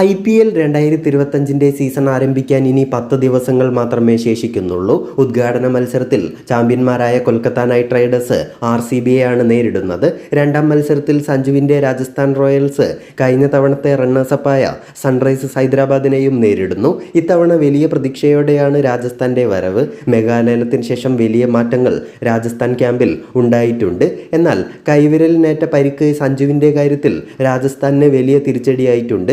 I P L രണ്ടായിരത്തി ഇരുപത്തഞ്ചിന്റെ season ആരംഭിക്കാൻ ഇനി പത്ത് ദിവസങ്ങൾ മാത്രമേ ശേഷിക്കുന്നുള്ളൂ. ഉദ്ഘാടന മത്സരത്തിൽ ചാമ്പ്യന്മാരായ Kolkata knight riders R C ബിയെയാണ് നേരിടുന്നത്. രണ്ടാം മത്സരത്തിൽ സഞ്ജുവിന്റെ രാജസ്ഥാൻ റോയൽസ് കഴിഞ്ഞ തവണത്തെ റണ്ണേഴ്സപ്പായ സൺറൈസേഴ്സ് ഹൈദരാബാദിനെയും നേരിടുന്നു. ഇത്തവണ വലിയ പ്രതീക്ഷയോടെയാണ് രാജസ്ഥാന്റെ വരവ്. മേഘാലയത്തിന് ശേഷം വലിയ മാറ്റങ്ങൾ രാജസ്ഥാൻ ക്യാമ്പിൽ ഉണ്ടായിട്ടുണ്ട്. എന്നാൽ കൈവിരലിനേറ്റ പരിക്ക് സഞ്ജുവിന്റെ കാര്യത്തിൽ രാജസ്ഥാനിന് വലിയ തിരിച്ചടിയായിട്ടുണ്ട്.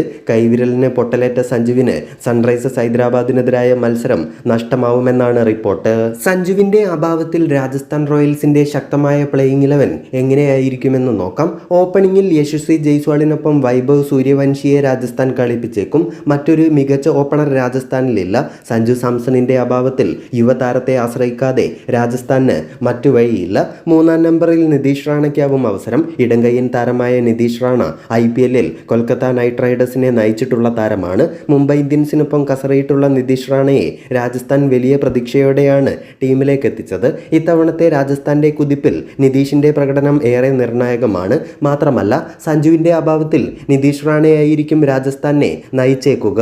കൈവിരലിന് പൊട്ടലേറ്റ സഞ്ജുവിന് സൺറൈസേഴ്സ് ഹൈദരാബാദിനെതിരായ മത്സരം നഷ്ടമാവുമെന്നാണ് റിപ്പോർട്ട്. സഞ്ജുവിന്റെ അഭാവത്തിൽ രാജസ്ഥാൻ റോയൽസിന്റെ ശക്തമായ പ്ലേയിങ് ഇലവൻ എങ്ങനെയായിരിക്കുമെന്ന് നോക്കാം. ഓപ്പണിംഗിൽ യശസ്വി ജയ്സ്വാളിനൊപ്പം വൈഭവ് സൂര്യവംശിയെ രാജസ്ഥാൻ കളിപ്പിച്ചേക്കും. മറ്റൊരു മികച്ച ഓപ്പണർ രാജസ്ഥാനിലില്ല. സഞ്ജു സാംസണിന്റെ അഭാവത്തിൽ യുവതാരത്തെ ആശ്രയിക്കാതെ രാജസ്ഥാന് മറ്റു വഴിയില്ല. മൂന്നാം നമ്പറിൽ നിതീഷ് റാണയ്ക്കാവും അവസരം. ഇടങ്കയ്യൻ താരമായ നിതീഷ് റാണ ഐ പി എല്ലിൽ കൊൽക്കത്ത നൈറ്റ് റൈഡേഴ്സിനെ നയിച്ചിട്ടുള്ള താരമാണ്. മുംബൈ ഇന്ത്യൻസിനൊപ്പം കസറിയിട്ടുള്ള നിതീഷ് റാണയെ രാജസ്ഥാൻ വലിയ പ്രതീക്ഷയോടെയാണ് ടീമിലേക്ക് എത്തിച്ചത്. ഇത്തവണത്തെ രാജസ്ഥാന്റെ കുതിപ്പിൽ നിതീഷിന്റെ പ്രകടനം ഏറെ നിർണായകമാണ്. മാത്രമല്ല സഞ്ജുവിന്റെ അഭാവത്തിൽ നിതീഷ് റാണയായിരിക്കും രാജസ്ഥാനെ നയിച്ചേക്കുക.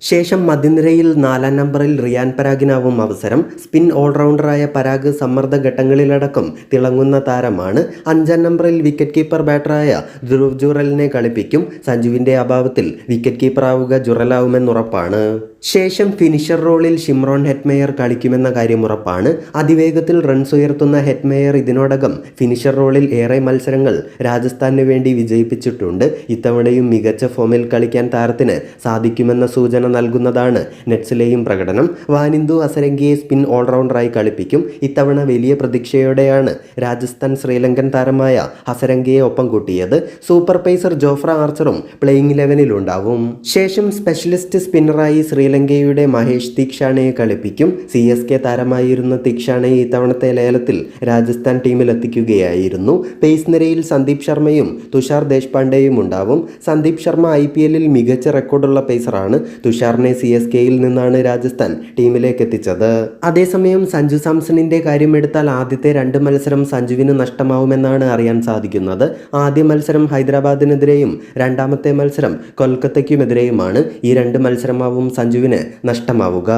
ശേഷം മധ്യനിരയിൽ നാലാം നമ്പറിൽ റിയാൻ പരാഗിനാവും അവസരം. സ്പിൻ ഓൾറൗണ്ടറായ പരാഗ് സമ്മർദ്ദ ഘട്ടങ്ങളിലടക്കം തിളങ്ങുന്ന താരമാണ്. അഞ്ചാം നമ്പറിൽ വിക്കറ്റ് കീപ്പർ ബാറ്ററായ ധ്രുവ് ജുറലിനെ കളിപ്പിക്കും. സഞ്ജുവിന്റെ അഭാവത്തിൽ വിക്കറ്റ് കീപ്പറാവുക ജുറലാവുമെന്നുറപ്പാണ്. ശേഷം ഫിനിഷർ റോളിൽ ഷിംറോൺ ഹെറ്റ്മെയർ കളിക്കുമെന്ന കാര്യം ഉറപ്പാണ്. അതിവേഗത്തിൽ റൺസ് ഉയർത്തുന്ന ഹെറ്റ്മെയർ ഇതിനോടകം ഫിനിഷർ റോളിൽ ഏറെ മത്സരങ്ങൾ രാജസ്ഥാനു വേണ്ടി വിജയിപ്പിച്ചിട്ടുണ്ട്. ഇത്തവണയും മികച്ച ഫോമിൽ കളിക്കാൻ താരത്തിന് സാധിക്കുമെന്ന സൂചന നൽകുന്നതാണ് നെറ്റ്സിലെയും പ്രകടനം. വാനിന്ദു അസരംഗിയെ സ്പിൻ ഓൾറൗണ്ടറായി കളിപ്പിക്കും. ഇത്തവണ വലിയ പ്രതീക്ഷയോടെയാണ് രാജസ്ഥാൻ ശ്രീലങ്കൻ താരമായ ഹസരംഗയെ ഒപ്പം കൂട്ടിയത്. സൂപ്പർ പേസർ ജോഫ്ര ആർച്ചറും പ്ലേയിങ് ഇലവനിലുണ്ടാവും ശേഷം സ്പെഷ്യലിസ്റ്റ് സ്പിന്നറായി ശ്രീലങ്കയുടെ മഹേഷ് തീക്ഷാണയെ കളിപ്പിക്കും. സി എസ് കെ താരമായിരുന്ന തീക്ഷാണയെ ഇത്തവണത്തെ ലേലത്തിൽ രാജസ്ഥാൻ ടീമിലെത്തിക്കുകയായിരുന്നു പേസ് നിരയിൽ സന്ദീപ് ശർമ്മയും തുഷാർ ദേശ്പാണ്ഡെയും ഉണ്ടാവും. സന്ദീപ് ശർമ്മ ഐ പി എല്ലിൽ മികച്ച റെക്കോർഡുള്ള പേസറാണ്. തുഷാറിനെ സി എസ് കെയിൽ നിന്നാണ് രാജസ്ഥാൻ ടീമിലേക്ക് എത്തിച്ചത്. അതേസമയം സഞ്ജു സാംസണിന്റെ കാര്യമെടുത്താൽ ആദ്യത്തെ രണ്ട് മത്സരം സഞ്ജുവിന് നഷ്ടമാവുമെന്നാണ് അറിയാൻ സാധിക്കുന്നത്. ആദ്യ മത്സരം ഹൈദരാബാദിനെതിരെയും രണ്ടാമത്തെ മത്സരം കൊൽക്കത്തയ്ക്കുമെതിരെയുമാണ്. ഈ രണ്ട് മത്സരമാവും സഞ്ജുവിന് നഷ്ടമാവുക.